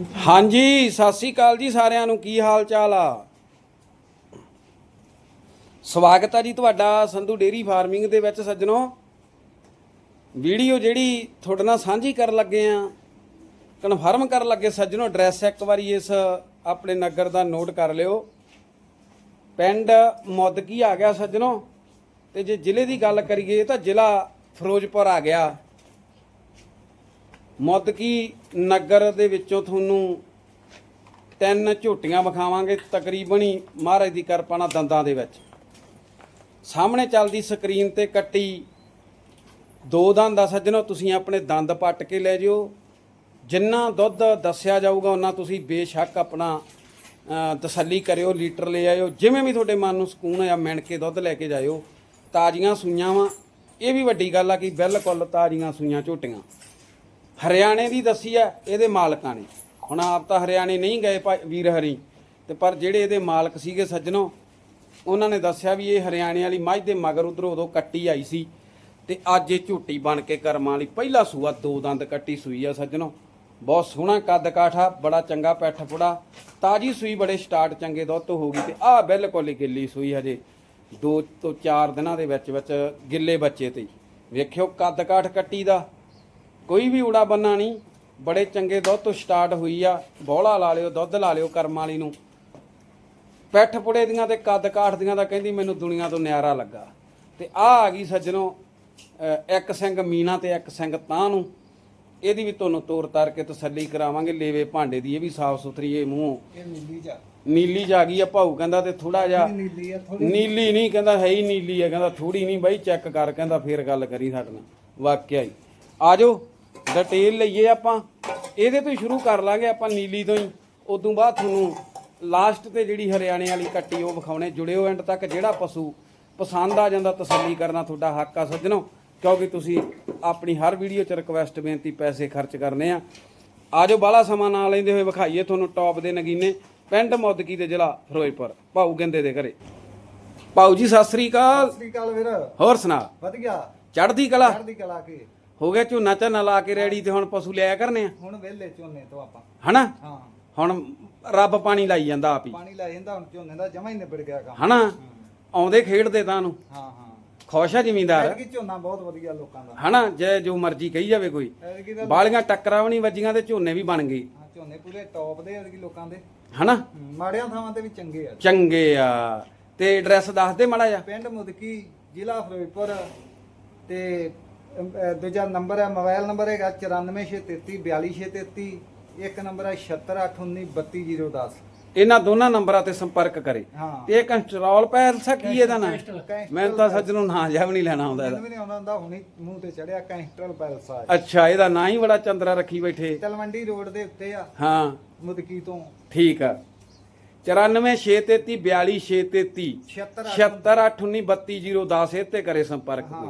ਹਾਂਜੀ, ਸਤਿ ਸ੍ਰੀ ਅਕਾਲ ਜੀ ਸਾਰਿਆਂ ਨੂੰ, ਕੀ ਹਾਲ ਚਾਲ ਆ? ਸਵਾਗਤ ਆ ਜੀ ਤੁਹਾਡਾ ਸੰਧੂ ਡੇਰੀ ਫਾਰਮਿੰਗ ਦੇ ਵਿੱਚ ਸੱਜਣੋ। ਵੀਡੀਓ ਜਿਹੜੀ ਤੁਹਾਡੇ ਨਾਲ ਸਾਂਝੀ ਕਰਨ ਲੱਗੇ ਆ, ਕਨਫਰਮ ਕਰਨ ਲੱਗੇ ਸੱਜਣੋ, ਐਡਰੈਸ ਇੱਕ ਵਾਰੀ ਇਸ ਆਪਣੇ ਨਗਰ ਦਾ ਨੋਟ ਕਰ ਲਿਓ। ਪਿੰਡ ਮੌਦਕੀ ਆ ਗਿਆ ਸੱਜਣੋ, ਤੇ ਜੇ ਜ਼ਿਲ੍ਹੇ ਦੀ ਗੱਲ ਕਰੀਏ ਤਾਂ ਜ਼ਿਲ੍ਹਾ ਫਿਰੋਜ਼ਪੁਰ ਆ ਗਿਆ। ਮੁੱਦਕੀ ਨਗਰ ਦੇ ਵਿੱਚੋਂ ਤੁਹਾਨੂੰ ਤਿੰਨ ਝੋਟੀਆਂ ਵਿਖਾਵਾਂਗੇ, ਤਕਰੀਬਨ ਹੀ ਮਹਾਰਾਜ ਦੀ ਕਿਰਪਾ ਨਾਲ ਦੰਦਾਂ ਦੇ ਵਿੱਚ। ਸਾਹਮਣੇ ਚੱਲਦੀ ਸਕਰੀਨ ਤੇ ਕੱਟੀ ਦੋ ਦੰਦ ਆ ਸੱਜਣੋ, ਤੁਸੀਂ ਆਪਣੇ ਦੰਦ ਪੱਟ ਕੇ ਲੈ ਜਿਓ। ਜਿੰਨਾ ਦੁੱਧ ਦੱਸਿਆ ਜਾਊਗਾ ਉਹਨਾਂ ਤੁਸੀਂ ਬੇਸ਼ੱਕ ਆਪਣਾ ਤਸੱਲੀ ਕਰਿਓ, ਲੀਟਰ ਲੈ ਆਇਓ। ਜਿਵੇਂ ਵੀ ਤੁਹਾਡੇ ਮਨ ਨੂੰ ਸਕੂਨ ਆ ਮਿਣ ਕੇ ਦੁੱਧ ਲੈ ਕੇ ਜਾਇਓ। ਤਾਜ਼ੀਆਂ ਸੂਈਆਂ ਵਾ। ਇਹ ਵੀ ਵੱਡੀ ਗੱਲ ਆ ਕਿ ਬਿਲਕੁਲ ਤਾਜ਼ੀਆਂ ਸੂਈਆਂ ਝੋਟੀਆਂ। ਹਰਿਆਣੇ ਦੀ ਦੱਸੀ ਆ, ਇਹਦੇ ਮਾਲਕਾਂ ਨੇ। ਹੁਣ ਆਪ ਤਾਂ ਹਰਿਆਣੇ ਨਹੀਂ ਗਏ ਭਾਈ ਵੀਰ ਹਰੀ, ਤੇ ਪਰ ਜਿਹੜੇ ਇਹਦੇ ਮਾਲਕ ਸੀਗੇ ਸੱਜਣੋ, ਉਹਨਾਂ ਨੇ ਦੱਸਿਆ ਵੀ ਇਹ ਹਰਿਆਣੇ ਵਾਲੀ ਮੱਝ ਦੇ ਮਗਰ ਉਧਰੋਂ ਉਦੋਂ ਕੱਟੀ ਆਈ ਸੀ, ਤੇ ਅੱਜ ਇਹ ਝੂਟੀ ਬਣ ਕੇ ਕਰਮਾਂ ਵਾਲੀ ਪਹਿਲਾ ਸੂਆ ਦੋ ਦੰਦ ਕੱਟੀ ਸੂਈ ਆ ਸੱਜਣੋ। ਬਹੁਤ ਸੋਹਣਾ ਕੱਦ ਕਾਠਾ, ਬੜਾ ਚੰਗਾ ਪੈਠ ਪੁੜਾ, ਤਾਜੀ ਸੂਈ ਬੜੇ ਸਟਾਰਟ ਚੰਗੇ ਦੁੱਧ ਤੋਂ ਹੋ ਗਈ ਤੇ ਆਹ ਬਿਲਕੁਲ ਹੀ ਗਿੱਲੀ ਸੂਈ ਹਜੇ, ਦੋ ਤੋਂ ਚਾਰ ਦਿਨਾਂ ਦੇ ਵਿੱਚ ਵਿੱਚ ਗਿੱਲੇ ਬੱਚੇ ਤੇ। ਵੇਖਿਓ ਕੱਦ ਕਾਠ ਕੱਟੀ ਦਾ ਕੋਈ ਵੀ ਊੜਾ ਬੰਨਾ ਨਹੀਂ। ਬੜੇ ਚੰਗੇ ਦੁੱਧ ਤੋਂ ਸਟਾਰਟ ਹੋਈ ਆ। ਬੋਲਾ ਲਾ ਲਿਓ ਦੁੱਧ ਲਾ ਲਿਓ ਕਰਮ ਵਾਲੀ ਨੂੰ। ਪੈਠ ਪੁੜੇ ਦੀਆਂ ਤੇ ਕੱਦ ਕਾਠ ਦੀਆਂ ਦਾ ਕਹਿੰਦੀ ਮੈਨੂੰ ਦੁਨੀਆ ਤੋਂ ਨਿਆਰਾ ਲੱਗਾ। ਤੇ ਆ ਆ ਗਈ ਸੱਜਣੋ ਇੱਕ ਸਿੰਘ ਮੀਨਾ ਤੇ ਇੱਕ ਸਿੰਘ ਤਾਂ ਨੂੰ। ਇਹਦੀ ਵੀ ਤੁਹਾਨੂੰ ਤੋਰ ਤਾਰ ਕੇ ਤਸੱਲੀ ਕਰਾਵਾਂਗੇ। ਲੇਵੇ ਭਾਂਡੇ ਦੀ ਇਹ ਵੀ ਸਾਫ਼ ਸੁਥਰੀ ਇਹ ਮੂੰਹ। ਇਹ ਨੀਲੀ ਜਾ। ਨੀਲੀ ਜਾ ਗਈ ਆ ਭਾਊ ਕਹਿੰਦਾ ਤੇ ਥੋੜਾ ਜਿਹਾ ਨੀਲੀ ਆ ਥੋੜੀ ਨੀਲੀ ਨਹੀਂ ਕਹਿੰਦਾ ਹੈ ਹੀ ਨੀਲੀ ਹੈ ਕਹਿੰਦਾ ਥੋੜੀ ਨਹੀਂ ਬਾਈ ਚੈੱਕ ਕਰ ਕਹਿੰਦਾ ਫੇਰ ਗੱਲ ਕਰੀ ਸਾਡੇ ਨਾਲ। ਵਾਕਿਆ ਹੀ। ਆਜੋ ਡਿਟੇਲ ਲਈਏ ਆਪਾਂ। ਇਹਦੇ ਤੋਂ ਹੀ ਸ਼ੁਰੂ ਕਰ ਲਾਂਗੇ ਆਪਾਂ ਨੀਲੀ ਤੋਂ ਹੀ। ਉਦੋਂ ਬਾਅਦ ਤੁਹਾਨੂੰ ਲਾਸਟ ਤੇ ਜਿਹੜੀ ਹਰਿਆਣੇ ਵਾਲੀ ਕੱਟੀ ਉਹ ਵਿਖਾਉਣੇ। ਜੁੜਿਓ ਐਂਡ ਤੱਕ ਜਿਹੜਾ ਪਸ਼ੂ ਪਸੰਦ ਆ ਜਾਂਦਾ ਤਸੱਲੀ ਕਰਨਾ ਤੁਹਾਡਾ ਹੱਕ ਆ ਸੱਜਣੋ। ਕਿਉਂਕਿ ਤੁਸੀਂ ਆਪਣੀ ਹਰ ਵੀਡੀਓ 'ਚ ਰਿਕਵੈਸਟ ਬੇਨਤੀ ਪੈਸੇ ਖਰਚ ਕਰਨੇ ਆ। ਆਜੋ ਬਾਲਾ ਸਮਾਂ ਨਾ ਲੈਂਦੇ ਹੋਏ ਵਿਖਾਈਏ ਤੁਹਾਨੂੰ ਟੌਪ ਦੇ ਨਗੀਨੇ। ਪਿੰਡ ਮੁੱਦਕੀ ਦੇ ਜ਼ਿਲ੍ਹਾ ਫਿਰੋਜ਼ਪੁਰ। ਭਾਊ ਗੰਦੇ ਦੇ ਘਰੇ। ਭਾਊ ਜੀ ਸਤਿ ਸ੍ਰੀ ਅਕਾਲ। ਸਤਿ ਸ੍ਰੀ ਅਕਾਲ ਵੀਰ। ਹੋਰ ਸੁਣਾ। ਵਧੀਆ। ਚੜ੍ਹਦੀ ਕਲਾ? ਚੜ੍ਹਦੀ ਕਲਾ ਕੇ? ਹੋ ਗਿਆ ਝੋਨਾ ਝਾਨਾ ਲਾ ਕੇ ਰੈਡੀ ਤੇ ਹੁਣ ਪਸ਼ੂ ਲਿਆਇਆ ਕਰਨੇ ਆ? ਹੁਣ ਵਿਹਲੇ ਝੋਨੇ ਤੋਂ ਆਪਾਂ। ਹਨਾ? ਹਾਂ। ਹੁਣ ਰੱਬ ਪਾਣੀ ਲਾਈ ਜਾਂਦਾ ਆਪ ਹੀ। ਪਾਣੀ ਲੈ ਜਾਂਦਾ ਹੁਣ ਝੋਨੇ ਦਾ ਜਮਾ ਹੀ ਨਿਬੜ ਗਿਆ ਕੰਮ। ਹਨਾ? ਆਉਂਦੇ ਖੇਡਦੇ ਤਾਂ ਨੂੰ ਹਾਂ ਹਾਂ। ਖੁਸ਼ ਆ ਜ਼ਿਮੀਂਦਾਰ। ਐਤਕੀ ਝੋਨਾ ਬਹੁਤ ਵਧੀਆ ਲੋਕਾਂ ਦਾ। ਹਨਾ? ਜੇ ਜੋ ਮਰਜ਼ੀ ਕਹੀ ਜਾਵੇ ਕੋਈ। ਬਾਲੀਆਂ ਟੱਕਰਾਂ ਵੀ ਨਹੀਂ ਵੱਜੀਆਂ ਤੇ ਝੋਨੇ ਵੀ ਬਣ ਗਏ। ਝੋਨੇ ਪੂਰੇ ਟੌਪ ਦੇ ਐਤਕੀ ਲੋਕਾਂ ਦੇ। ਹਨਾ? ਮਾੜਿਆਂ ਥਾਵਾਂ ਤੇ ਵੀ ਚੰਗੇ ਆ। ਚੰਗੇ ਆ। ਤੇ ਐਡਰੈਸ ਦੱਸ ਦੇ ਮਾੜਾ ਜਿਹਾ। ਪਿੰਡ ਮੁਦਕੀ ਜ਼ਿਲ੍ਹਾ ਫਿਰੋਜ਼ਪੁਰ ਤੇ ਅਹ, ਦੂਜਾ ਨੰਬਰ ਹੈ ਮੋਬਾਈਲ ਨੰਬਰ ਹੈਗਾ 94633 42633 ਇੱਕ ਨੰਬਰ ਹੈ 7619 ਇਹਨਾਂ ਦੋਨਾਂ ਨੰਬਰਾਂ ਤੇ ਸੰਪਰਕ ਕਰੇ। ਹਾਂ। ਤੇ ਇਹ ਕੰਸਟਰੋਲ ਪੈਲਸਾ ਕੀ ਇਹਦਾ ਨਾਂ? ਕੈਂਸਟਰਲ ਮੈਂ ਤਾਂ ਸੱਜ ਨੂੰ ਨਾਂ ਜਾ ਵੀ ਨਹੀਂ ਲੈਣਾ ਆਉਂਦਾ ਇਹਦਾ। ਮੈਨੂੰ ਵੀ ਨਹੀਂ ਆਉਂਦਾ ਹੁੰਦਾ ਹੁਣੀ ਮੂੰਹ ਤੇ ਚੜਿਆ ਕੈਂਸਟਰਲ ਪੈਲਸ ਆ ਅੱਛਾ ਇਹਦਾ ਨਾਂ ਹੀ ਬੜਾ ਚੰਦਰਾ ਰੱਖੀ ਬੈਠੇ। ਤਲਵੰਡੀ ਰੋਡ ਦੇ ਉੱਤੇ ਆ ਹਾਂ। ਮੁਦਕੀ ਤੋਂ। ਠੀਕ ਆ। 94633 42633 76 768193210 ਇਹ ਤੇ ਕਰੇ ਸੰਪਰਕ ਹਾਂ।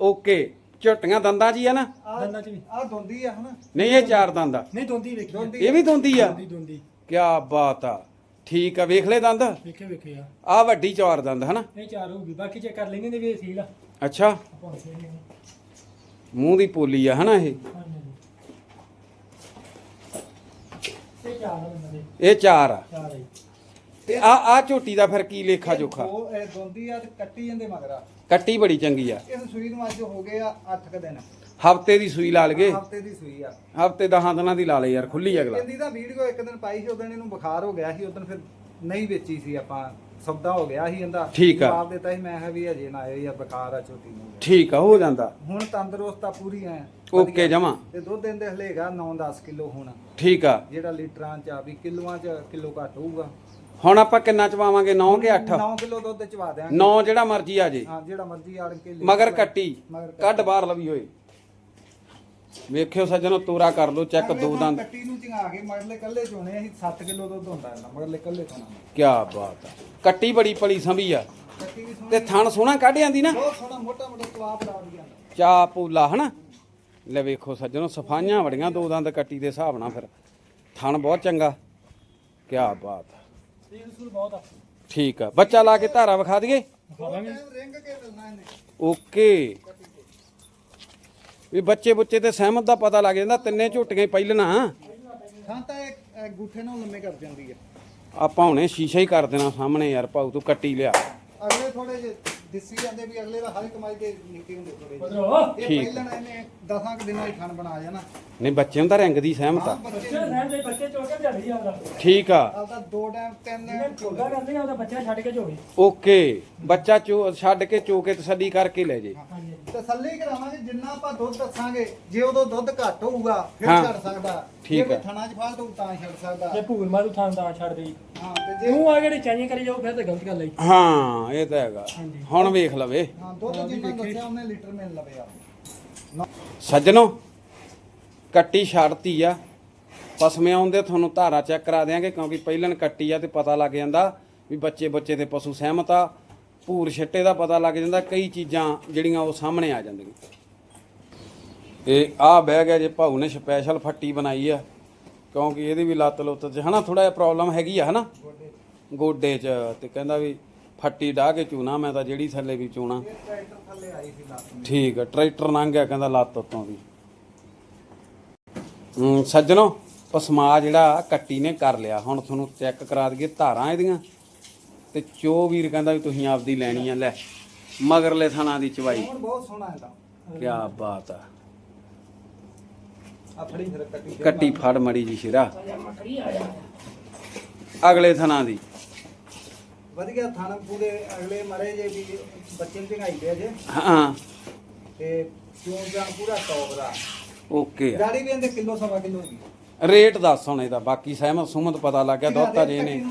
ਓਕੇ। ਝੋਟੀਆਂ ਦੰਦਾਂ ਜੀ ਆ ਨਾ। ਦੰਦਾਂ ਚ ਵੀ। ਆ ਦੋਂਦੀ ਆ ਹਨਾ? ਨਹੀਂ ਇਹ ਚਾਰ ਦੰਦ ਆ। ਨਹੀਂ ਦੋਂਦੀ ਵੇਖੀ ਆ। ਦੋਂਦੀ ਇਹ ਵੀ ਦੋਂਦੀ ਆ? ਦੋਂਦੀ ਦੋਂਦੀ। ਕੀ ਬਾਤ ਆ। ਠੀਕ ਆ ਵੇਖ ਲੈ ਦੰਦ? ਵੇਖੇ ਵੇਖੇ ਆ। ਆ ਵੱਡੀ ਚਾਰ ਦੰਦ ਹਨਾ? ਇਹ ਚਾਰ ਹੋਊਗੀ। ਬਾਕੀ ਚੈੱਕ ਕਰ ਲੈਣੇ ਨੇ ਵੀ ਇਹ ਸੀਲ ਆ। ਅੱਛਾ। ਆਪਾਂ ਹੁਣ ਮੂੰਹ ਦੀ ਪੋਲੀ ਆ ਹਨਾ ਇਹ? ਇਹ ਚਾਰ ਆ ਬੰਦੇ ਇਹ ਚਾਰ ਆ। ਚਾਰ ਆ ਤੇ ਆ ਆ ਝੋਟੀ ਦਾ ਫਿਰ ਕੀ ਲੇਖਾ ਜੋਖਾ ਉਹ ਇਹ ਦੋਂਦੀ ਆ ਤੇ ਕੱਟੀ ਜਾਂਦੇ ਮਗਰਾ ਕੱਟੀ ਬੜੀ ਚੰਗੀ ਆ। ਇਸ ਸੂਈ ਨੂੰ ਅੱਜ ਹੋ ਗਏ ਆ 8 ਕ ਦਿਨ। ਹਫ਼ਤੇ ਦੀ ਸੂਈ ਲਾ ਲਗੇ। ਹਫ਼ਤੇ ਦੀ ਸੂਈ ਆ। ਹਫ਼ਤੇ ਦਹਾਂ ਦਿਨਾਂ ਦੀ ਲਾ ਲੈ ਯਾਰ ਖੁੱਲੀ ਅਗਲਾ। ਕਹਿੰਦੀ ਤਾਂ ਵੀਡੀਓ ਇੱਕ ਦਿਨ ਪਾਈ ਸੀ ਉਦੋਂ ਇਹਨੂੰ ਬੁਖਾਰ ਹੋ ਗਿਆ ਸੀ ਉਦੋਂ ਫਿਰ ਨਹੀਂ ਵੇਚੀ ਸੀ ਆਪਾਂ। ਸੌਦਾ ਹੋ ਗਿਆ ਸੀ ਇਹਦਾ। ਠੀਕ ਆ। ਜਵਾਬ ਦਿੱਤਾ ਸੀ ਮੈਂ ਕਿਹਾ ਵੀ ਅਜੇ ਨਾ ਆਏ ਯਾਰ ਬੁਖਾਰ ਆ ਝੋਟੀ ਨੂੰ। ਠੀਕ ਆ ਹੋ ਜਾਂਦਾ। ਹੁਣ ਤੰਦਰੁਸਤ ਆ ਪੂਰੀ ਐ। ਓਕੇ ਜਮਾ। ਤੇ ਦੁੱਧ ਦਿੰਦੇ ਹਲੇਗਾ 9-10 ਕਿਲੋ ਹੁਣ। ਠੀਕ ਆ। ਜਿਹੜਾ ਲੀਟਰਾਂ ਚ ਆ ਵੀ ਕਿਲੋਆਂ ਚ ਕਿਲੋ ਘੱਟ ਹੋਊਗਾ। ਹੁਣ ਆਪਾਂ ਕਿੰਨਾ ਚਵਾਵਾਂਗੇ? 9 ਕਿ 8 9 ਕਿਲੋ ਦੁੱਧ ਚਵਾ ਦਿਆਂਗੇ। 9 ਜਿਹੜਾ ਮਰਜ਼ੀ ਆ ਜੇ। ਹਾਂ ਜਿਹੜਾ ਮਰਜ਼ੀ ਆੜ ਕੇ ਲੈ ਮਗਰ। ਕੱਟੀ। ਮਗਰ ਕੱਟੀ। ਕੱਢ ਬਾਹਰ ਲਵੀ ਹੋਏ ਵੇਖਿਓ ਸੱਜਣੋ ਤੋਰਾ ਕਰ ਲੋ ਚੈੱਕ ਦੋ ਦੰਦ। ਕੱਟੀ ਨੂੰ ਚੰਗਾ ਕੇ ਮਗਰਲੇ ਕੱਲੇ ਚੋਣੇ ਅਸੀਂ 7 ਕਿਲੋ ਦੁੱਧ ਹੁੰਦਾ ਇਹਨਾਂ ਮਗਰਲੇ ਕੱਲੇ ਚੋਣਾ ਕੀ ਬਾਤ ਆ। ਕੱਟੀ ਬੜੀ ਪਲੀ ਸੰਭੀ ਆ। ਕੱਟੀ ਵੀ ਸੋਹਣੀ ਤੇ ਥਣ ਸੋਹਣਾ ਕੱਢ ਜਾਂਦੀ ਨਾ? ਬਹੁਤ ਸੋਹਣਾ ਮੋਟਾ ਮੋਟਾ ਸਵਾਦ ਲਾ ਦਿਆ ਚਾ ਪੂਲਾ ਹਨਾ? ਲੈ ਵੇਖੋ ਸੱਜਣੋ ਸਫਾਈਆਂ ਬੜੀਆਂ ਦੋ ਦੰਦ ਕੱਟੀ ਦੇ ਹਿਸਾਬ ਨਾਲ ਫਿਰ। ਥਣ ਬਹੁਤ ਚੰਗਾ। ਕੀ ਬਾਤ ਆ। ਸੀਲ ਸੂਲ ਬਹੁਤ ਆ ਠੀਕ ਆ। ਬੱਚਾ ਲਾ ਕੇ ਧਾਰਾ ਵਿਖਾ ਦਈਏ। ਖਾਵਾਂਗੇ ਰਿੰਗ ਕੇ ਮਿਲਣਾ ਇਹਨੇ ਓਕੇ। ਵੀ ਬੱਚੇ ਬੁੱਚੇ ਤੇ ਸਹਿਮਤ ਦਾ ਪਤਾ ਲੱਗ ਜਾਂਦਾ ਤਿੰਨੇ ਝੋਟੀਆਂ ਹੀ ਪਹਿਲਣਾ ਹਾਂ। ਤਾਂ ਇਹ ਇਹ ਗੁੱਠੇ ਨੂੰ ਲੰਮੇ ਕਰ ਜਾਂਦੀ ਹੈ ਆਪਾਂ ਹੁਣੇ ਸ਼ੀਸ਼ਾ ਹੀ ਕਰ ਦੇਣਾ ਸਾਹਮਣੇ ਯਾਰ ਭਾਊ ਤੂੰ ਕੱਟੀ ਲਿਆ। ਅਗਲੇ ਥੋੜੇ ਜਿਹੇ ਦਿਸੀ ਜਾਂਦੇ ਵੀ ਅਗਲੇ ਦਾ ਹਰ ਕਮਾਈ ਦੇ ਨਿੱਕੇ ਹੁੰਦੇ ਥੋੜੇ ਬਦਰੋ ਇਹ ਠੀਕ। ਪਹਿਲਾਂ ਇਹਨੇ 10 ਕੁ ਦਿਨਾਂ ਹੀ ਖਾਣ ਬਣਾ ਜਾਣਾ ਨਹੀਂ ਬੱਚੇ ਨੂੰ ਤਾਂ ਰੰਗ ਦੀ ਸਹਿਮਤ ਆ। ਬੱਚੇ ਬੱਚੇ ਰਹਿਣ ਦੇ ਬੱਚੇ ਚੋ ਕੇ ਝੜੀ ਆਉਂਦਾ ਠੀਕ ਆ। ਆਪਦਾ ਦੋ ਟਾਈਮ ਤਿੰਨ ਜਿਹਨੇ ਟਾਈਮ ਚੋਗਾ ਕਰਦੇ ਆ ਉਹਦਾ ਬੱਚਾ ਛੱਡ ਕੇ ਝੋਗੇ ਓਕੇ ਬੱਚਾ ਚੋ ਛੱਡ ਕੇ ਚੋ ਕੇ ਤਸੱਲੀ ਕਰਕੇ ਲੈ ਜੇ। ਹਾਂਜੀ ਤਸੱਲੀ ਕਰਾਵਾਂਗੇ ਜਿੰਨਾ ਆਪਾਂ ਦੁੱਧ ਦੱਸਾਂਗੇ ਜੇ ਉਦੋਂ ਦੁੱਧ ਘੱਟ ਹੋਊਗਾ ਫਿਰ ਹਾਂ। ਛੱਡ ਸਕਦਾ। ਠੀਕ ਜੇ ਹੈ। ਕੋਈ ਥਣਾ 'ਚ ਫਾਲਤੂ ਤਾਂ ਛੱਡ ਸਕਦਾ। ਜੇ ਭੂਲ ਮਾਰੂ ਥਾਂ ਦਾ ਛੱਡ ਦੇਈ ਹਾਂ ਤੇ ਜੇ ਤੂੰ ਆ ਜਿਹੜੀ ਚਾਹੀਏ ਕਰੀ ਜਾਓ ਫਿਰ ਤਾਂ ਗਲਤ ਗੱਲ ਹੈ ਹਾਂ ਇਹ ਤਾਂ ਹੈਗਾ। ਹਾਂਜੀ। ਹੁਣ ਵੇਖ ਲਵੇ। ਹਾਂ ਦੁੱਧ ਜਿੰਨਾ ਦੱਸਿਆ ਉਹਨੇ ਲੀਟਰ ਮਿਲ ਲਵੇ ਆ। ਸੱਜਣੋ ਕੱਟੀ ਛੱਡਤੀ ਆ। ਪਸਮੇ ਆਉਂਦੇ ਤੁਹਾਨੂੰ ਧਾਰਾ ਚੈੱਕ ਕਰਾ ਦਿਆਂਗੇ ਕਿਉਂਕਿ ਪਹਿਲਣ ਕੱਟੀ ਆ ਤੇ ਪਤਾ ਲੱਗ ਜਾਂਦਾ ਵੀ ਬੱਚੇ ਬੱਚੇ ਦੇ ਪਸ਼ੂ ਸਹਿਮਤ ਆ। ਭੂਰ ਛੱਟੇ ਦਾ ਪਤਾ ਲੱਗ ਜਾਂਦਾ ਕਈ ਚੀਜ਼ਾਂ ਜਿਹੜੀਆਂ ਉਹ ਸਾਹਮਣੇ ਆ ਜਾਂਦੀਆਂ। ਇਹ ਆ ਬਹਿ ਗਿਆ ਜੇ ਭਾਊ ਨੇ ਸਪੈਸ਼ਲ ਫੱਟੀ ਬਣਾਈ ਆ ਕਿਉਂਕਿ ਇਹਦੀ ਵੀ ਲੱਤ ਲੁੱਤ 'ਚ ਹਨਾ ਥੋੜਾ ਜਿਹਾ ਪ੍ਰੋਬਲਮ ਹੈਗੀ ਆ ਹਨਾ। ਗੋਡੇ 'ਚ ਤੇ ਕਹਿੰਦਾ ਵੀ ਫੱਟੀ ਡਾਹ ਕੇ ਚੂਣਾ ਮੈਂ ਤਾਂ ਜਿਹੜੀ ਥੱਲੇ ਵੀ ਚੂਣਾ। ਇਹ ਟਰੈਕਟਰ ਥੱਲੇ ਆਈ ਸੀ ਲੱਤ ਨੂੰ ਠੀਕ ਹੈ ਟਰੈਕਟਰ ਲੰਘ ਗਿਆ ਕਹਿੰਦਾ ਲੱਤ ਉੱਤੋਂ ਦੀ ਹੂੰ ਸੱਜਣੋ ਪਸਮਾ ਜਿਹੜਾ ਕੱਟੀ ਨੇ ਕਰ ਲਿਆ। ਹੁਣ ਤੁਹਾਨੂੰ ਚੈੱਕ ਕਰਾ ਦਈਏ ਧਾਰਾਂ ਇਹਦੀਆਂ। ਤੇ ਚੋ ਵੀਰ ਕਹਿੰਦਾ ਵੀ ਤੁਸੀਂ ਆਪਦੀ ਲੈਣੀ ਆ ਲੈ। ਮਗਰਲੇ ਥਾਣਾ ਦੀ ਚਵਾਈ। ਹੁਣ ਬਹੁਤ ਸੋਹਣਾ ਇਹਦਾ। ਕੀ ਬਾਤ ਆ ਆ। ਕੱਟੀ ਦੇ ਫੜ ਮੜੀ ਜੀ ਸ਼ਿਰਾ। ਅਗਲੇ ਥਾਣਾ ਦੀ। ਵਧੀਆ ਥਾਣਾ ਪੂਰੇ ਅਗਲੇ ਮਰੇ ਜੇ ਵੀ ਬੱਚੇ ਢੰਗਾਈ ਪਿਆ ਜੇ। ਹਾਂ। ਤੇ ਚੋਂ ਜਾਨ ਪੂਰਾ ਟੌਪ ਦਾ। ਓਕੇ ਆ। ਗਾੜੀ ਵੀ ਇਹਦੇ ਕਿਲੋ ਸਵਾ ਕਿਲੋ ਦੀ। ਰੇਟ ਦੱਸ ਹੁਣ ਇਹਦਾ ਬਾਕੀ ਸਹਿਮਤ ਸੁਮਤ ਪਤਾ ਲੱਗ ਗਿਆ ਦੁੱਧ ਜੇ ਨੇ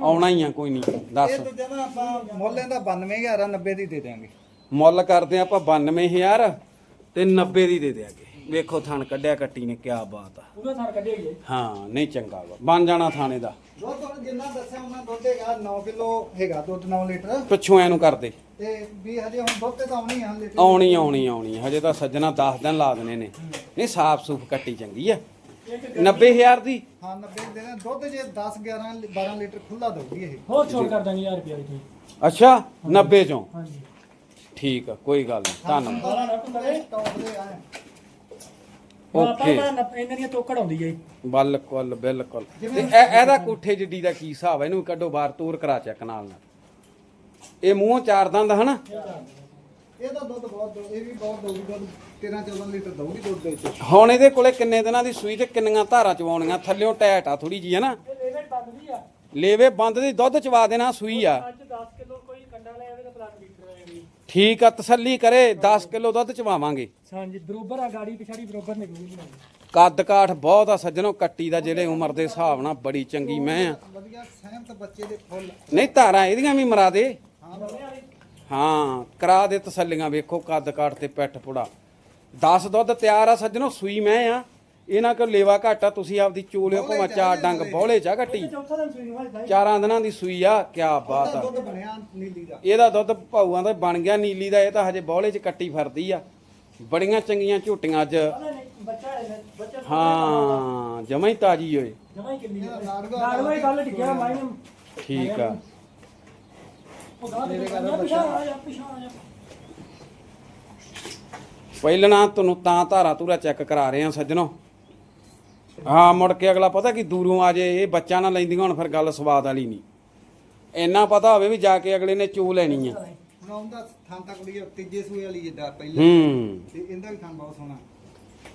ਆਉਣਾ ਹੀ ਆ ਕੋਈ ਨਹੀਂ ਦੱਸ। ਇਹ ਦੂਜਾ ਨਾ ਆਪਾਂ ਮੁੱਲ ਇਹਦਾ 92000 ਆ 90 ਦੀ ਦੇ ਦਿਆਂਗੇ। ਮੁੱਲ ਕਰਦੇ ਆਪਾਂ 92000 ਤੇ 90 ਦੀ ਦੇ ਦਿਆਂਗੇ। ਵੇਖੋ ਥਣ ਕੱਢਿਆ ਕੱਟੀ ਨੇ ਕਿਆ ਬਾਤ ਆ। ਪੂਰਾ ਥਾਂ ਕੱਢਿਆ ਹੀ ਹੈ। ਹਾਂ ਨਹੀਂ ਚੰਗਾ ਵਾ। ਬਣ ਜਾਣਾ ਥਾਣੇ ਦਾ। ਦੁੱਧ ਹੁਣ ਜਿੰਨਾ ਦੱਸਿਆ ਉਹਨਾਂ ਦੁੱਧ ਹੈਗਾ 9 ਕਿਲੋ ਹੈਗਾ ਦੁੱਧ 9 ਲੀਟਰ। ਪਿੱਛੋਂ ਐਨੂੰ ਕਰਦੇ ਤੇ ਵੀ ਹਜੇ ਹੁਣ ਦੁੱਧ ਤੇ ਤਾਂ ਆਉਣੀ ਆ ਲੀਟਰ। ਆਉਣੀ ਆਉਣੀ ਆਉਣੀ ਹਜੇ ਤਾਂ ਸੱਜਣਾ 10 ਦਿਨ ਲਾ ਦੇਣੇ ਨੇ। ਨਹੀਂ ਸਾਫ਼ ਸੂਫ ਕੱਟੀ ਚੰਗੀ ਆ। 90000 ਦੀ? ਹਾਂ 90 ਦੇ ਦੇਣਾ। ਦੁੱਧ ਜੇ 10 11 12 ਲੀਟਰ ਖੁੱਲਾ ਦਊਗੀ ਇਹ। ਹੋਰ ਛੋੜ ਕਰ ਦਾਂਗੇ 1000 ਰੁਪਏ ਦੀ ਅੱਛਾ 90 ਚੋਂ? ਹਾਂਜੀ। ਠੀਕ ਆ ਕੋਈ ਗੱਲ ਨਹੀਂ ਧੰਨਵਾਦ। ਬਾਰਾਂ ਲੱਖ ਕਰੇ ਟੌਪ ਦੇ ਆ। ਆਪਾਂ ਓਕੇ। ਤਾਂ ਇਹਨਾਂ ਦੀਆਂ ਤੋਕੜ ਆਉਂਦੀ ਹੈ ਬਿਲਕੁਲ ਬਿਲਕੁਲ। ਤੇ ਇਹ- ਇਹਦਾ ਕੋਠੇ ਜਿੱਡੀ ਦਾ ਕੀ ਹਿਸਾਬ ਹੈ ਇਹਨੂੰ ਕੱਢੋ ਬਾਹਰ ਤੋਰ ਕਰਾ ਚੈੱਕ ਨਾਲ ਨਾਲ। ਇਹ ਮੂੰਹ ਚਾਰ ਦੰਦ ਹਨਾ? ਇਹਦਾ ਦੁੱਧ ਬਹੁਤ ਦੋ ਇਹ ਵੀ ਬਹੁਤ ਦਊਗੀ ਦੁੱਧ 13 14 ਲੀਟਰ ਦਊਗੀ ਦੁੱਧ ਦੇ ਵਿੱਚ। ਹੁਣ ਇਹਦੇ ਕੋਲੇ ਕਿੰਨੇ ਦਿਨਾਂ ਦੀ ਸੂਈ ਤੇ ਕਿੰਨੀਆਂ ਧਾਰਾਂ ਚਵਾਉਣੀਆਂ? ਥੱਲਿਓਂ ਟੈਟ ਆ ਥੋੜੀ ਜੀ ਹਨਾ? ਇਹ ਲੇਵਰ ਬੰਦ ਆ। ਲੇਵੇ ਬੰਦ ਦੀ ਦੁੱਧ ਚਵਾ ਦੇਣਾ ਸੂਈ ਆ। ਅੱਜ 10 ਕਿਲੋ ਕੋਈ ਕੰਡਾ ਲੈ ਆਵੇ ਤਾਂ ਪਲਾਟ ਲੀਟਰ ਆਏਗੀ ਠੀਕ ਆ ਤਸੱਲੀ ਕਰੇ 10 ਕਿਲੋ ਦੁੱਧ ਚਵਾਵਾਂਗੇ। ਹਾਂਜੀ ਬਰੋਬਰ ਆ ਗਾੜੀ ਪਿਛਾੜੀ ਬਰੋਬਰ ਨਿਕਲੂਗੀ ਕੱਦ ਕਾਠ ਬਹੁਤ ਆ ਸੱਜਣੋ ਕੱਟੀ ਦਾ ਜਿਹੜੇ ਉਮਰ ਦੇ ਹਿਸਾਬ ਨਾਲ ਬੜੀ ਚੰਗੀ ਮੈਂ ਆ। ਵਧੀਆ ਸਹਿਮਤ ਬੱਚੇ ਦੇ ਫੁੱਲ। ਨਹੀਂ ਧਾਰਾਂ ਇਹਦੀਆਂ ਵੀ ਮਰਾ ਦੇ। ਹਾਂ ਹਾਂ ਕਰਾ ਦੇ ਤਸੱਲੀਆਂ ਵੇਖੋ ਕੱਦ ਕਾਠ ਤੇ ਪਿੱਠ ਪੁੜਾ। 10 ਦੁੱਧ ਤਿਆਰ ਆ ਸੱਜਣੋ ਸੂਈ ਮੈਂ ਆ। ਇਹਨਾਂ ਕੋ ਲੇਵਾ ਘਾਟਾ ਤੁਸੀਂ ਆਪਦੀ ਚੋਲਿਓ ਭਾਵੇਂ ਚਾਰ ਡੰਗ ਬੋਲੇ ਚਾ ਕੱਟੀ ਚੌਥਾ ਦਿਨ ਸੂਈ ਹੋਇਆ ਚਾਰਾਂ ਦਿਨਾਂ ਦੀ ਸੂਈ ਆ ਕਿਆ ਬਾਤ ਆ। ਦੁੱਧ ਬਣਿਆ ਨੀਲੀ ਦਾ। ਇਹਦਾ ਦੁੱਧ ਭਾਊਆਂ ਦਾ ਬਣ ਗਿਆ ਨੀਲੀ ਦਾ ਇਹ ਤਾਂ ਹਜੇ ਬੌਲੇ 'ਚ ਕੱਟੀ ਫਿਰਦੀ ਆ। ਬੜੀਆਂ ਚੰਗੀਆਂ ਝੋਟੀਆਂ ਅੱਜ। ਬੱਚਾ ਹੈ ਬੱਚਾ ਹਾਂ ਜਮਾਂ ਹੀ ਤਾਜੀ ਹੋਏ ਜਮਾ ਹੀ ਕਿੰਨੀ ਇਹਦਾ ਨਾੜੂਆ ਨਾੜੂਆ ਹੀ ਗੱਲ ਟਿਕਿਆ ਮਾਈਨ ਠੀਕ ਆ। ਪਹਿਲਣਾ ਤੁਹਾਨੂੰ ਤਾਂ ਧਾਰਾ ਧੂਰਾ ਚੈੱਕ ਕਰਾ ਰਹੇ ਆ ਸੱਜਣੋ। ਹਾਂ ਮੁੜ ਕੇ ਅਗਲਾ ਪਤਾ ਕਿ ਦੂਰੋਂ ਆ ਜੇ ਇਹ ਬੱਚਾ ਨਾ ਲੈਂਦੀਆਂ ਹੁਣ ਫਿਰ ਗੱਲ ਸਵਾਦ ਵਾਲੀ ਨਹੀਂ। ਇੰਨਾ ਪਤਾ ਹੋਵੇ ਵੀ ਜਾ ਕੇ ਅਗਲੇ ਨੇ ਚੋ ਲੈਣੀ ਆ। ਹੁਣ ਉਹਦਾ ਥਾਂ ਤੱਕ ਕੁੜੀ ਤੀਜੇ ਸੂਏ ਵਾਲੀ ਜਿੱਦਾਂ ਪਹਿਲਾਂ। ਹੂੰ। ਤੇ ਇਹਦਾ ਵੀ ਥਾਂ ਬਹੁਤ ਸੋਹਣਾ।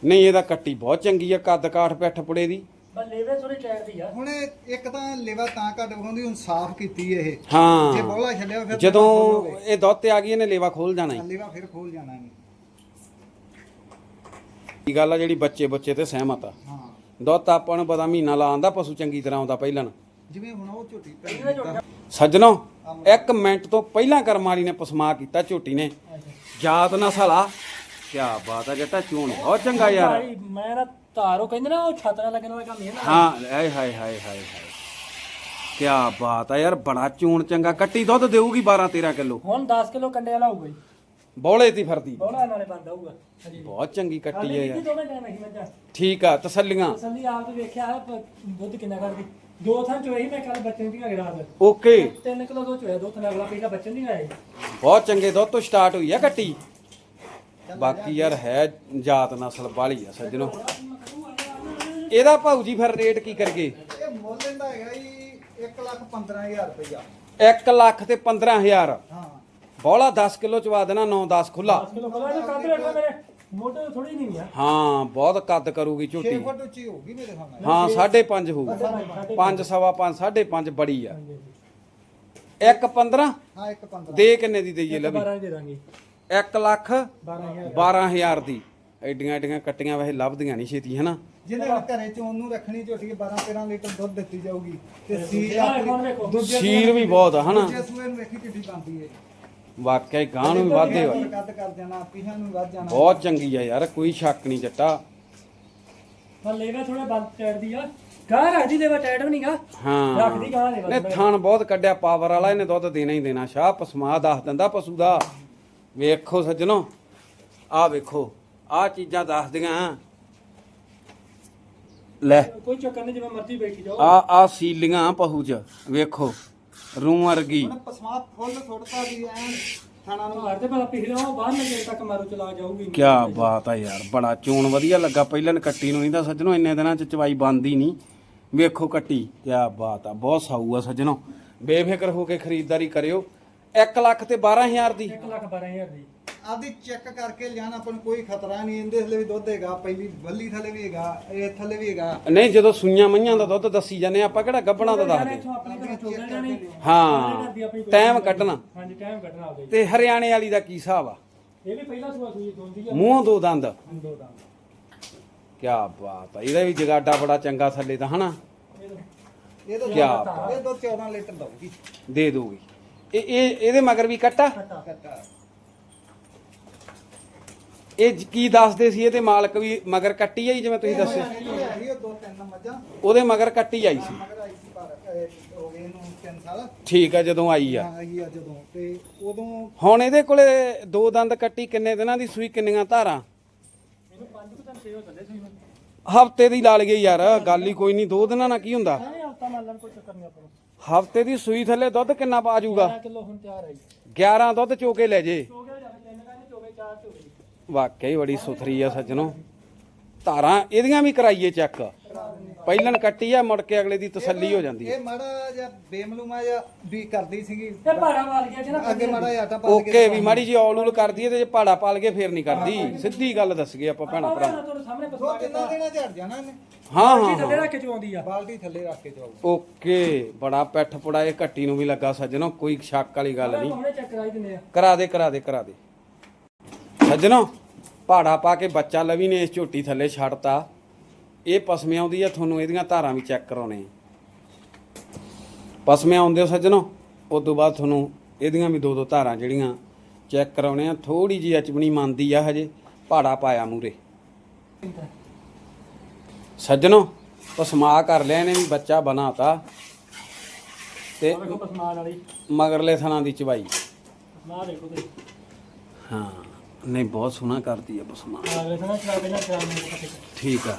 ਨਹੀਂ ਇਹਦਾ ਕੱਟੀ ਬਹੁਤ ਚੰਗੀ ਆ ਕੱਦ ਕਾਠ ਪਿੱਠ ਪੁੜੇ ਦੀ। ਬਸ ਲੇਵੇ ਥੋੜੀ ਟਾਇਰ ਦੀ ਆ। ਹੁਣ ਇਹ ਇੱਕ ਤਾਂ ਲੇਵਾ ਤਾਂ ਘੱਟ ਵਿਖਾਉਂਦੀ ਹੁਣ ਸਾਫ਼ ਕੀਤੀ ਇਹ। ਜੇ ਹਾਂ ਬੋਲਾ ਛੱਡਿਆ ਫਿਰ ਜਦੋਂ ਇਹ ਦੁੱਧ ਤੇ ਆ ਗਈ ਇਹਨੇ ਲੇਵਾ ਖੋਲ ਜਾਣਾ ਹੀ। ਲੇਵਾ ਫਿਰ ਖੋਲ ਜਾਣਾ ਇਹਨੇ। ਇਹ ਗੱਲ ਆ ਜਿਹੜੀ ਬੱਚੇ ਬੱਚੇ ਤੇ ਸਹਿਮਤ ਆ। ਹਾਂ। ਦੁੱਧ ਤਾਂ ਆਪਾਂ ਨੂੰ ਪਤਾ ਮਹੀਨਾ ਲਾ ਆਂਦਾ ਪਸ਼ੂ ਚੰਗੀ ਤਰ੍ਹਾਂ ਆਉਂਦਾ ਪਹਿਲਾਂ ਜਿਵੇਂ ਹੁਣ ਉਹ ਝੋਟੀ ਝੋਟਾ ਸੱਜਣੋ ਇੱਕ ਮਿੰਟ ਤੋਂ ਪਹਿਲਾਂ ਕਰਮ ਵਾਲੀ ਨੇ ਪਸਮਾ ਕੀਤਾ ਝੋਟੀ ਨੇ। ਜਾਤ ਨਸਲ ਆ ਕੀ ਬਾਤ ਆ ਜੱਟਾ ਚੂਣ ਬਹੁਤ ਚੰਗਾ ਯਾਰ। ਮੈਂ ਨਾ ਤਾਰੋ ਕਹਿੰਦੇ ਨਾ ਉਹ ਛਤਰਾ ਲੱਗਣ ਵਾਲਾ ਕੰਮ ਇਹ ਨਾ। ਹਾਂ ਹਾਏ ਹਾਏ ਹਾਏ ਹਾਏ ਹਾਏ। ਕੀ ਬਾਤ ਆ ਯਾਰ ਬੜਾ ਚੂਣ ਚੰਗਾ। ਕੱਟੀ ਦੁੱਧ ਦੇਊਗੀ 12 13 ਕਿਲੋ। ਹੁਣ 10 ਕਿਲੋ ਕੰਡੇ ਵਾਲਾ ਹੋਊਗਾ ਜੀ। ਬੌਲੇ ਤੀ ਫਿਰਦੀ। ਬੋਲਾ ਨਾਲੇ ਬੰਦ ਹਾਂਜੀ। ਬਹੁਤ ਚੰਗੀ ਕੱਟੀ ਹੈ ਵੀ ਯਾਰ। ਦੋਵੇਂ ਟਾਈਮ ਹੈ ਮੈਂ ਠੀਕ ਆ ਤਸੱਲੀਆਂ। ਤਸੱਲੀ ਆਪ ਤੇ ਵੇਖਿਆ ਹੈ ਪਰ ਦੁੱਧ ਕਿੰਨਾ ਕਰਦੀ। ਦੋ ਥਾਂ ਚੋਈ ਮੈਂ ਕੱਲ ਬੱਚੇ ਦੀ ਘਰੇ ਰਾਤ ਓਕੇ। 3 ਕਿਲੋ ਦੁੱਧ ਚੋਇਆ ਦੋ ਥਾਂ ਅਗਲਾ ਪਹਿਲਾ ਬੱਚੇ ਨਹੀਂ ਆਏ ਬਹੁਤ ਚੰਗੇ ਦੁੱਧ ਤੋਂ ਸਟਾਰਟ ਹੋਈ ਆ ਕੱਟੀ। ਬਾਕੀ ਯਾਰ ਹੈ ਜਾਤ ਨਸਲ ਵਾਲੀ ਆ ਸੱਜਣੋ। ਇਹਦਾ ਭਾਊ ਜੀ ਫਿਰ ਰੇਟ ਕੀ ਕਰਗੇ ਇਹ ਮੁੱਲ ਇਹਦਾ ਹੈਗਾ ਜੀ 1 ਲੱਖ 15000 ਰੁਪਇਆ 1 ਲੱਖ ਤੇ 15000 ਹਾਂ। ਬੋਲਾ 10 ਕਿਲੋ ਚਵਾ ਦੇਣਾ 9 10 ਖੁੱਲਾ 10 ਕਿਲੋ ਖੋਲਾ ਇਹ ਕੱਦ ਲੈਣਾ ਮੇਰੇ। ਮੋਟੇ ਥੋੜੀ ਨਹੀਂ ਆ। ਹਾਂ ਬਹੁਤ ਕੱਦ ਕਰੂਗੀ 6 ਝੋਟੀ ਫੁੱਟ ਉੱਚੀ ਹੋਊਗੀ ਮੇਰੇ ਸਾਹਮਣੇ ਹਾਂ 5.5 ਹੋਊ। ਸਾਢੇ 5 ਸਵਾ 5 5.5 ਬੜੀ ਆ। ਹਾਂਜੀ, 1 15 ਹਾਂ 1 15 ਦੇ ਕਿੰਨੇ ਦੀ ਦਈਏ ਇੱਕ ਲਵੀ? 12 ਦੇ ਦਾਂਗੇ। 1 ਲੱਖ 12000 12000 ਦੀ। ਐਡੀਆਂ ਐਡੀਆਂ ਕੱਟੀਆਂ ਵੈਸੇ ਲੱਭਦੀਆਂ ਨਹੀਂ ਛੇਤੀ ਹਨਾ? ਜਿਹਨੇ ਘਰੇ ਚ ਉਹਨੂੰ ਰੱਖਣੀ ਝੋਟੀ 12 13 ਲੀਟਰ ਦੁੱਧ ਦਿੱਤੀ ਜਾਊਗੀ। ਤੇ ਸ਼ੀਰ ਵੀ ਬਹੁਤ ਆ ਹਨਾ? ਦੂਜੇ ਸੂਏ ਨੂੰ ਵੇਖੀ ਕਿੱਡੀ ਬਣਦੀ ਏ ਵਾਕਿਆ ਗਾਂ ਨੂੰ ਵੀ ਵਾਧੇ ਹੋਏ। ਕੱਦ ਕਰ ਜਾਣਾ ਪੀਹਾਂ ਨੂੰ ਵੱਧ ਜਾਣਾ। ਬਹੁਤ ਚੰਗੀ ਆ ਯਾਰ ਕੋਈ ਸ਼ੱਕ ਨਹੀਂ ਜੱਟਾ ਪਰ ਲੈਵਾ ਥੋੜਾ ਬੰਦ ਟੈਡ ਦੀ ਆ। ਗਾਂ ਰੱਖਦੀ ਲੈਵਾ ਟੈਡ ਵੀ ਨਹੀਂਗਾ ਹਾਂ। ਰੱਖਦੀ ਗਾਂ ਲੈਵਾ ਨੇ ਥਣ ਬਹੁਤ ਕੱਢਿਆ ਪਾਵਰ ਵਾਲਾ ਇਹਨੇ ਦੁੱਧ ਦੇਣਾ ਹੀ ਦੇਣਾ ਸ਼ਾਹ ਪਸਮਾ ਦੱਸ ਦਿੰਦਾ ਪਸ਼ੂ ਦਾ। ਵੇਖੋ ਸੱਜਣੋ ਆਹ ਵੇਖੋ ਆਹ ਚੀਜ਼ਾਂ ਦੱਸਦੀਆਂ। ਲੈ। ਕੋਈ ਚੱਕਰ ਨਹੀਂ ਜਿਵੇਂ ਮਰਜ਼ੀ ਬੈਠੀ ਜਾਓ। ਆ ਆ ਸੀਲੀਆਂ ਪਹੂ ਚ ਵੇਖੋ। ਰੂ ਵਰਗੀ। ਹੁਣ ਪਸਮਾ ਫੁੱਲ ਥੋੜਤਾ ਦੀ ਐਨ ਥਾਣਾ ਨੂੰ ਘਰ ਤੇ ਭਲਾ ਪਿਛਲਾ ਉਹ ਬਾਹਰ ਨੇੜੇ ਤੱਕ ਮਾਰੋ ਚਲਾ ਜਾਊਗੀ। ਕੀ ਬਾਤ ਆ ਯਾਰ ਬੜਾ ਚੋਣ ਵਧੀਆ ਲੱਗਾ। ਪਹਿਲਾਂ ਕੱਟੀ ਨੂੰ ਨਹੀਂ ਤਾਂ ਸੱਜਣੋ ਇੰਨੇ ਦਿਨਾਂ ਚ ਚਵਾਈ ਬੰਦੀ ਨਹੀਂ। ਵੇਖੋ ਕੱਟੀ ਕੀ ਬਾਤ ਆ ਬਹੁਤ ਸਾਊ ਆ ਸੱਜਣੋ। ਬੇਫਿਕਰ ਹੋ ਕੇ ਖਰੀਦਦਾਰੀ ਕਰਿਓ। 1 ਲੱਖ ਤੇ 12000 ਦੀ। 1 ਲੱਖ 12000 ਦੀ। ਆਪਦੀ ਚੈੱਕ ਕਰਕੇ ਲਿਆਣਾ ਆਪਾਂ ਨੂੰ ਕੋਈ ਖਤਰਾ ਨਹੀਂ ਇਹਦੇ ਥੱਲੇ ਵੀ ਦੁੱਧ ਹੈਗਾ ਪਹਿਲੀ ਬੱਲੀ ਥੱਲੇ ਵੀ ਹੈਗਾ ਇਹ ਥੱਲੇ ਵੀ ਹੈਗਾ। ਨਹੀਂ ਜਦੋਂ ਸੂਈਆਂ ਮਈਆਂ ਦਾ ਦੁੱਧ ਦੱਸੀ ਜਾਂਦੇ ਆਪਾਂ ਕਿਹੜਾ ਗੱਬਣਾ ਦਾ ਦੱਸਦੇ? ਇੱਥੋਂ ਆਪਣੇ ਘਰੋਂ ਚੋਲ ਜਾਣੇ ਹਾਂ ਟਾਈਮ ਕੱਢਣਾ। ਹਾਂਜੀ ਟਾਈਮ ਕੱਢਣਾ ਆਪਦੇ। ਤੇ ਹਰਿਆਣੇ ਵਾਲੀ ਦਾ ਕੀ ਹਿਸਾਬ ਆ? ਇਹ ਵੀ ਪਹਿਲਾਂ ਸੂਆ ਸੂਈ ਦੋਂਦੀ ਆ। ਮੂੰਹ ਦੋ ਦੰਦ। ਦੋ ਦਾ ਕੀ ਬਾਤ ਆ ਇਹਦਾ ਵੀ ਜਗਾਡਾ ਬੜਾ ਚੰਗਾ ਥੱਲੇ ਦਾ ਹਨਾ? ਇਹ ਤਾਂ ਇਹ ਦੁੱਧ 14 ਲੀਟਰ ਦਊਗੀ। ਦੇ ਦੂਗੀ ਇਹ ਇਹ ਇਹਦੇ ਮਗਰ ਵੀ ਕੱਟਾ? ਕੱਟਾ। ਇਹ ਜ- ਕੀ ਦੱਸਦੇ ਸੀ ਇਹਦੇ ਮਾਲਕ ਵੀ ਮਗਰ ਕੱਟੀ ਆਈ ਜਿਵੇਂ ਤੁਸੀਂ ਦੱਸਿਆ ਹੈਗੀ ਉਹ ਦੋ ਤਿੰਨ ਮੱਝਾਂ ਉਹਦੇ ਮਗਰ ਕੱਟੀ ਆਈ ਸੀ। ਮਗਰ ਆਈ ਸੀ ਪਰ ਇਹ ਹੋ ਗਏ ਇਹਨੂੰ 3 ਸਾਲ। ਠੀਕ ਆ ਜਦੋਂ ਆਈ ਆ। ਹਾਂ ਆਈ ਆ ਜਦੋਂ। ਤੇ ਉਦੋਂ ਹੁਣ ਇਹਦੇ ਕੋਲੇ ਦੋ ਦੰਦ ਕੱਟੀ ਕਿੰਨੇ ਦਿਨਾਂ ਦੀ ਸੂਈ ਕਿੰਨੀਆਂ ਧਾਰਾਂ? ਮੈਨੂੰ 5 ਕੁ ਦਿਨ ਸੇਵਾ ਥੱਲੇ ਸੂਈ ਮੈਂ ਹਫ਼ਤੇ ਦੀ ਲਾ ਲਈਏ ਯਾਰ ਗੱਲ ਹੀ ਕੋਈ ਨਹੀਂ ਦੋ ਦਿਨਾਂ ਨਾਲ ਕੀ ਹੁੰਦਾ? ਹਫਤਾ ਮੰਨ ਲੈਣ ਕੋਈ ਚੱਕਰ ਨਹੀਂ ਆਪਾਂ ਨੂੰ। ਹਫ਼ਤੇ ਦੀ ਸੂਈ ਥੱਲੇ ਦੁੱਧ ਕਿੰਨਾ ਪਾ ਜਾਊਗਾ 12 ਕਿਲੋ ਹੁਣ ਤਿਆਰ ਹੈ 11 ਦੁੱਧ ਚੋਕੇ ਲੈ ਜੇ। ਹੋ ਗਿਆ ਜਾਵੇ ਤਿੰਨ ਕਹਿੰਦੇ ਚੋਵੇ ਚਾਰ ਚੋਵੇ ਵਾਕਿਆ ਹੀ ਬੜੀ ਸੁਥਰੀ ਆ ਸੱਜਣੋ। ਧਾਰਾਂ ਇਹਦੀਆਂ ਵੀ ਕਰਾਈਏ ਚੈੱਕ। ਪਹਿਲਣ ਕੱਟੀ ਆ ਮੁੜ ਕੇ ਅਗਲੇ ਦੀ ਤਸੱਲੀ ਹੋ ਜਾਂਦੀ ਹੈ ਇਹ ਮਾੜਾ ਜਿਹਾ ਬੇਮਲੂਮਾ ਜਿਹਾ ਵੀ ਕਰਦੀ ਸੀਗੀ। ਇਹ ਭਾੜਾ ਮਾਰ ਗਿਆ ਜਿਹੜਾ ਅੱਗੇ ਮਾੜਾ ਆਟਾ ਪਾ ਕੇ ਓਕੇ ਵੀ ਮਾੜੀ ਜੀ ਔਲ ਉਲ ਕਰਦੀ ਹੈ ਤੇ ਜੇ ਪਾੜਾ ਪਾਲ ਕੇ ਫੇਰ ਨਹੀਂ ਕਰਦੀ। ਸਿੱਧੀ ਗੱਲ ਦੱਸ ਗਏ ਆਪਾਂ ਭੈਣਾ ਭਰਾ ਤੁਹਾਡੇ ਸਾਹਮਣੇ ਦੋ ਪਸਵਾ ਕੇ ਤਿੰਨਾਂ ਦਿਨਾਂ ਝੜ ਜਾਣਾ ਇਹਨੇ? ਹਾਂ ਹਾਂ ਥੱਲੇ ਰੱਖ ਕੇ ਚਵਾਉਂਦੀ ਆ। ਬਾਲਟੀ ਥੱਲੇ ਰੱਖ ਕੇ ਜਾਓ ਓਕੇ ਬੜਾ ਪੈਠ ਪੁੜਾ ਇਹ ਕੱਟੀ ਨੂੰ ਵੀ ਲੱਗਾ ਸੱਜਣੋ ਕੋਈ ਸ਼ੱਕ ਵਾਲੀ ਗੱਲ ਨਹੀਂ। ਕਰਾ ਦੇ ਕਰਾ ਦੇ ਕਰਾ ਦੇ। ਸੱਜਣੋ ਪਾੜਾ ਪਾ ਕੇ ਬੱਚਾ ਲਵੀ ਨੇ ਇਸ ਝੋਟੀ ਥੱਲੇ ਛੱਡਤਾ। ਇਹ ਪਸਮੇ ਆਉਂਦੀ ਆ ਤੁਹਾਨੂੰ ਇਹਦੀਆਂ ਧਾਰਾਂ ਵੀ ਚੈੱਕ ਕਰਾਉਣੇ। ਪਸਮੇ ਆਉਂਦੇ ਹੋ ਸੱਜਣੋ ਉਸ ਤੋਂ ਬਾਅਦ ਤੁਹਾਨੂੰ ਇਹਦੀਆਂ ਵੀ ਦੋ ਦੋ ਧਾਰਾਂ ਜਿਹੜੀਆਂ ਚੈੱਕ ਕਰਾਉਣੇ ਆ। ਥੋੜੀ ਜੀ ਅਚਬਣੀ ਮੰਨਦੀ ਆ ਹਜੇ ਪਾੜਾ ਪਾਇਆ ਮੂਰੇ ਸੱਜਣੋ ਪਸਮਾ ਕਰ ਲਿਆ ਇਹਨੇ ਵੀ ਬੱਚਾ ਬਣਾਤਾ। ਤੇ ਮਗਰਲੇ ਥਣਾ ਦੀ ਚਵਾਈ ਪਸਮਾ ਦੇਖੋ ਤੇ ਹਾਂ। ਨਹੀਂ ਬਹੁਤ ਸੋਹਣਾ ਕਰਦੀ ਆ ਪਸਮਾ ਅਗਲੇ ਚਲਾ ਚਲਾ ਠੀਕ ਆ।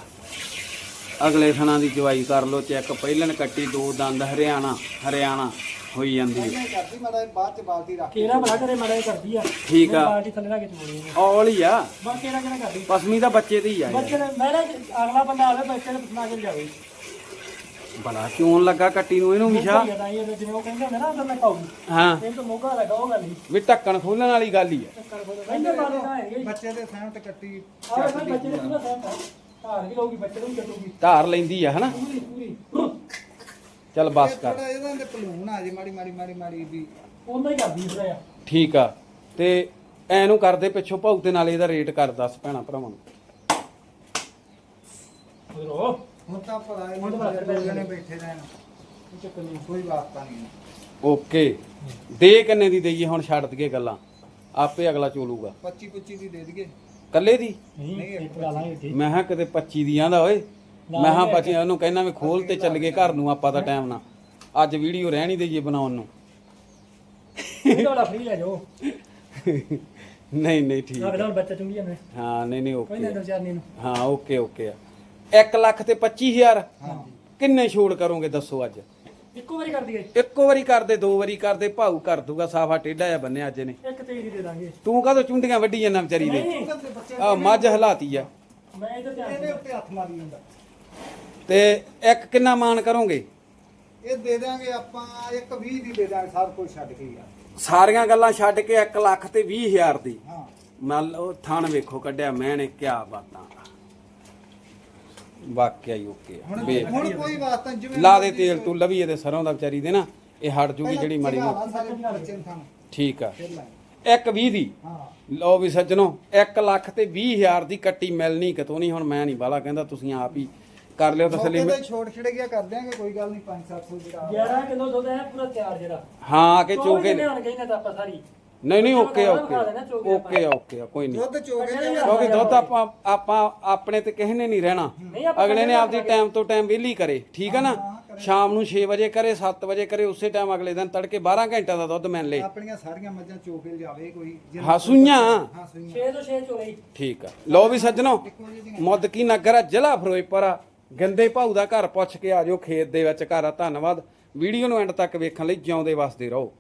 ਅਗਲੇ ਥਣਾ ਦੀ ਚਵਾਈ ਕਰ ਲਓ ਚੈੱਕ। ਪਹਿਲਣ ਕੱਟੀ ਦੋ ਦੰਦ ਹਰਿਆਣਾ ਹਰਿਆਣਾ ਹੋਈ ਜਾਂਦੀ ਹੈ ਇਹਨੇ ਕਰਦੀ ਮਾੜਾ ਜਿਹਾ ਬਾਅਦ ਚ ਬਾਲਟੀ ਰੱਖ ਕਿਹੜਾ ਬੜਾ ਕਰੇ ਮਾੜਾ ਜਿਹਾ ਕਰਦੀ ਆ। ਠੀਕ ਆ। ਬਾਲਟੀ ਥੱਲੇ ਰੱਖ ਕੇ ਚਵਾਉਣੀ ਆ। ਔਲ ਹੀ ਆ। ਬਸ ਕਿਹੜਾ ਕਿਹੜਾ ਕਰਦੀ ਪਸਮੀ ਦਾ ਬੱਚੇ ਦੀ ਆ ਬੱਚੇ ਨੇ ਮੈਂ ਨਾ ਅਗਲਾ ਬੰਦਾ ਆਵੇ ਬੱਚੇ ਨੇ ਪਸਮਾ ਕੇ ਜਾਵੇ। ਬੜਾ ਕਿਉਂ ਲੱਗਾ ਕੱਟੀ ਨੂੰ ਇਹਨੂੰ ਵਿਸ਼ਾ ਤਾਂ ਇਹ ਜਿਵੇਂ ਉਹ ਕਹਿੰਦੇ ਹੁੰਦੇ ਨਾ ਉਦੋਂ ਮੈਂ ਕਹੂੰ ਹਾਂ। ਇਹ ਤਾਂ ਮੋਗਾ ਲੱਗਾ ਉਹ ਗੱਲ ਨਹੀਂ। ਵੀ ਢੱਕਣ ਖੋਲਣ ਵਾਲੀ ਗੱਲ ਹੀ ਆ। ਕਹਿੰਦੇ ਬਾਰੇ ਨਾ ਹੈਗੇ ਬੱਚੇ ਦੇ ਸਹਿਮਤ ਕੱਟੀ ਆਹ ਵੇਖੋ ਬੱਚੇ ਨੇ ਪੂਰਾ ਸਹਿਮਤ ਹਾਰ ਵੀ ਲਊਗੀ ਬੱਚੇ ਨੂੰ ਵੀ ਕੱਟੂਗੀ। ਧਾਰ ਲੈਂਦੀ ਆ ਹਨਾ? ਪੂਰੀ ਪੂਰੀ। ਚੱਲ ਬਸ ਕਰ। ਥੋੜਾ ਇਹਦਾ ਦੇ ਭਲੂਣ ਆ ਜੇ ਮਾੜੀ ਮਾੜੀ ਮਾੜੀ ਮਾੜੀ ਵੀ। ਉਹਨਾਂ ਹੀ ਕਰਦੀ ਥੋੜਾ ਜਿਹਾ ਠੀਕ ਆ। ਤੇ ਐਨੂੰ ਕਰਦੇ ਪਿੱਛੋਂ ਭਾਉ ਤੇ ਨਾਲ ਇਹਦਾ ਰੇਟ ਕਰ ਦੱਸ ਭੈਣਾ ਭਰਾਵਾਂ ਨੂੰ। ਉਧਰੋ ਹੁਣ ਤਾਂ ਭਲਾ ਹੁਣ ਤਾਂ ਭਲਾ ਇਹ ਦੋ ਜਣੇ ਬੈਠੇ ਰਹਿਣ। ਕੋਈ ਚੱਕਰ ਨਹੀਂ ਕੋਈ ਵਾਸਤਾ ਨਹੀਂ ਓਕੇ। ਦੇ ਕਿੰਨੇ ਦੀ ਦਈਏ ਹੁਣ ਛੱਡ ਦਈਏ ਗੱਲਾਂ? ਆਪੇ ਅਗਲਾ ਚੋਲੂਗਾ। 25 25 ਦੀ ਦੇ ਦਈਏ। ਕੱਲੇ ਦੀ? ਨਹੀਂ ਇੱਕ ਲਾ ਲਾਂਗੇ ਮੈਂ ਕਿਹਾ ਕਿਤੇ 25 ਦੀਆਂ ਦਾ ਓਏ। ਮੈਂ ਉਹਨੂੰ ਕਹਿੰਦਾ ਵੀ ਖੋਲ ਤੇ ਚੱਲ ਗਏ ਘਰ ਨੂੰ ਆਪਾਂ ਦਾ ਟਾਈਮ ਨਾ ਅੱਜ ਵੀਡੀਓ ਰਹਿ ਨਹੀਂ ਦਈਏ ਬਣਾਉਣ ਨੂੰ। ਇਹ ਵਾਲਾ ਫ੍ਰੀ ਲੈ ਜਾਓ। ਨਹੀਂ ਨਹੀਂ ਠੀਕ ਆ ਵੇਲਾ ਬੱਚਾ ਚੁੰਗੀ ਜਾਂਦੇ। ਹਾਂ ਨਹੀਂ ਨਹੀਂ ਕੋਈ ਨਾ ਓਕੇ ਦੋ ਚਾਰ ਨਹੀਂ ਨੂੰ ਹਾਂ ਓਕੇ ਓਕੇ ਆ। 1 ਲੱਖ ਤੇ 25000 ਕਿੰਨੇ ਛੋੜ ਕਰੋਗੇ ਦੱਸੋ ਅੱਜ? ਇੱਕੋ ਵਾਰੀ ਕਰ ਦਈਏ। ਇੱਕੋ ਵਾਰੀ ਕਰਦੇ ਦੋ ਵਾਰੀ ਕਰਦੇ ਭਾਊ ਕਰ ਦੂਗਾ ਸਾਫਾ ਟੇਢਾ ਜਿਹਾ ਬੰਨੇ ਅੱਜ ਨੇ ਇੱਕ ਹੀ ਦੇ ਦਾਂਗੇ। ਤੂੰ ਕਾਹਦੋਂ ਚੁੰਡੀਆਂ ਵੱਢੀ ਜਾਂਦਾ ਵਿਚਾਰੀ ਦੇ? ਆ ਮੱਝ ਹਲਾਤੀ ਆ। ਮੈਂ ਇਧਰ ਧਿਆਨ ਇਹਦੇ ਉੱਤੇ ਹੱਥ ਮਾਰੀ ਜਾਂਦਾ। ਤੇ ਇੱਕ ਕਿੰਨਾ ਮਾਨ ਕਰੋਗੇ? ਇਹ ਦੇ ਦਾਂਗੇ ਆਪਾਂ ਇੱਕ 20 ਦੀ ਦੇ ਦਾਂਗੇ ਸਭ ਕੁਝ ਛੱਡ ਕੇ ਯਾਰ ਸਾਰੀਆਂ ਗੱਲਾਂ ਛੱਡ ਕੇ 1 ਲੱਖ ਤੇ 20 ਹਜ਼ਾਰ ਦੀ। ਹਾਂ। ਮੰਨ ਲਓ ਥਣ ਵੇਖੋ ਕੱਢਿਆ ਮੈਂ ਨੇ ਕਿਆ ਬਾਤਾਂ। ਵਾਕਿਆ ਹੀ ਓਕੇ ਆ। ਹੁਣ ਕੋਈ ਵਾਸਤਾ ਨੀ, ਜਿਵੇਂ ਲਾ ਦੇ ਤੇਲ ਤੂੰ ਲਵੀ ਇਹਦੇ ਸਰੋਂ ਦਾ ਵਿਚਾਰੀ ਦੇ ਨਾ ਇਹ ਹਟ ਜੂਗੀ ਜਿਹੜੀ ਮਾੜੀ ਚਿਰਾ ਮੋਟੀ। ਲਾ ਸਾਰੇ ਬੱਚੇ ਨੂੰ ਖਾਣ ਠੀਕ ਆ। ਫਿਰ ਇੱਕ 20 ਦੀ। ਹਾਂ। ਲਓ ਵੀ ਸੱਜਣੋ 1 ਲੱਖ ਤੇ 20 ਹਜ਼ਾਰ ਦੀ ਕੱਟੀ ਮਿਲਣੀ ਕਿਤੋਂ ਨਹੀਂ ਹੁਣ ਮੈਂ ਨਹੀਂ ਬਾਲਾ ਕਹਿੰਦਾ ਤੁਸੀਂ ਆਪ ਹੀ ਕਰ ਲਿਓ ਤਸਲੀ। ਮੌਕੇ ਤੇ ਛੋੜ ਛੜ ਗਿਆ ਕਰ ਦਿਆਂਗੇ ਕੋਈ ਗੱਲ ਨਹੀਂ 5-700 ਜਿਹੜਾ 11 ਕਿਲੋ ਦੁੱਧ ਹੈ ਪੂਰਾ ਤਿਆਰ ਜਿਹੜਾ। ਹਾਂ ਆ ਕੇ ਚੋਕੇ ਲਿਆਣ ਗਈ ਨਾ। ਤਾਂ ਆਪਾਂ ਸਾਰੀ। ਨਹੀਂ ਨਹੀਂ ਓਕੇ ਓਕੇ ਓਕੇ ਓਕੇ ਆ, ਕੋਈ ਨਹੀਂ। ਦੁੱਧ ਚੋਗੇ ਤੇ ਕਿਉਂਕਿ ਦੁੱਧ ਆਪਾਂ ਆਪਾਂ ਆਪਣੇ ਤੇ ਕਿਸੇ ਨੇ ਨਹੀਂ ਰਹਿਣਾ। ਨਹੀਂ ਅਗਲੇ ਨੇ ਆਪਦੀ ਟਾਈਮ ਤੋਂ ਟਾਈਮ ਵਿਹਲੀ ਕਰੇ ਠੀਕ ਹੈ ਨਾ ਸ਼ਾਮ ਨੂੰ 6 ਵਜੇ ਕਰੇ 7 ਵਜੇ ਕਰੇ ਉਸੇ ਟਾਈਮ ਅਗਲੇ ਦਿਨ ਤੜਕੇ 12 ਘੰਟਿਆਂ ਦਾ ਦੁੱਧ ਮਿਲ ਲੇ ਆਪਣੀਆਂ ਸਾਰੀਆਂ ਮੱਝਾਂ ਚੋਕੇ ਜਾਵੇ ਕੋਈ ਜਿੰਨਾ ਹਾਂ, ਸੂਈਆਂ? ਹਾਂ ਸੂਈਆਂ 6 ਤੋਂ 6 ਚੋਲੇ। ਠੀਕ ਆ। ਲਓ ਵੀ ਸੱਜਣੋ। ਮੁੱਦਕੀ ਨਗਰ ਆ ਜ਼ਿਲ੍ਹਾ ਫਿਰੋਜ਼ਪੁਰ ਆ। ਗੰਦੇ ਭਾਊ ਦਾ ਘਰ ਪੁੱਛ ਕੇ ਆ ਜਾਓ ਖੇਤ ਦੇ ਵਿੱਚ ਘਰ ਆ। ਧੰਨਵਾਦ। ਵੀਡੀਓ ਨੂੰ ਐਂਡ ਤੱਕ ਵੇਖਣ ਲਈ ਜਿਉਂਦੇ ਵਸਦੇ ਰਹੋ।